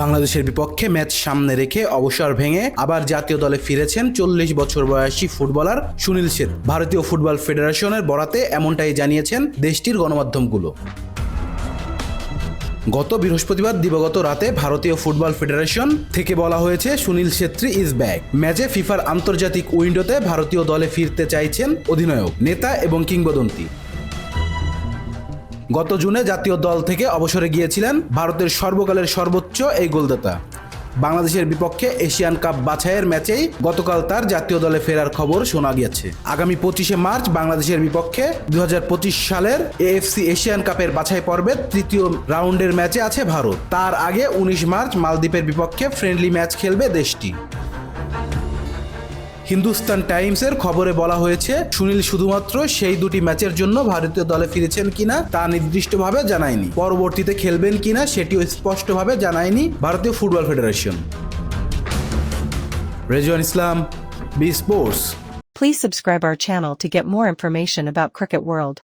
বাংলাদেশের বিপক্ষে ম্যাচ সামনে রেখে অবসর ভেঙে আবার জাতীয় দলে ফিরেছেন চল্লিশ বছর বয়সী ফুটবলার সুনীল শেঠ ভারতীয় ফুটবল ফেডারেশনের বরাতে এমনটাই জানিয়েছেন দেশটির গণমাধ্যমগুলো। গত বৃহস্পতিবার দিবাগত রাতে ভারতীয় ফুটবল ফেডারেশন থেকে বলা হয়েছে সুনীল ছেত্রী ইজ ব্যাক। ম্যাচে ফিফার আন্তর্জাতিক উইন্ডোতে ভারতীয় দলে ফিরতে চাইছেন অধিনায়ক, নেতা এবং কিংবদন্তি। গত জুনে জাতীয় দল থেকে অবসরে গিয়েছিলেন ভারতের সর্বকালের সর্বোচ্চ এই গোলদাতা। বাংলাদেশের বিপক্ষে এশিয়ান কাপ বাছাইয়ের ম্যাচেই গতকাল তার জাতীয় দলে ফেরার খবর শোনা গিয়েছে। আগামী পঁচিশে মার্চ বাংলাদেশের বিপক্ষে দু হাজার পঁচিশ সালের এএফসি এশিয়ান কাপের বাছাই পর্বের তৃতীয় রাউন্ডের ম্যাচে আছে ভারত। তার আগে উনিশ মার্চ মালদ্বীপের বিপক্ষে ফ্রেন্ডলি ম্যাচ খেলবে দেশটি। হিন্দুস্তান টাইমসের খবরে বলা হয়েছে, সুনীল শুধুমাত্র সেই দুটি ম্যাচের জন্য ভারতীয় দলে ফিরেছেন কিনা তা নির্দিষ্টভাবে জানায়নি। পরবর্তীতে খেলবেন কিনা সেটিও স্পষ্টভাবে জানায়নি ভারতীয় football federation. Rezwan Islam, B sports. Please subscribe our channel to get more information about Cricket World.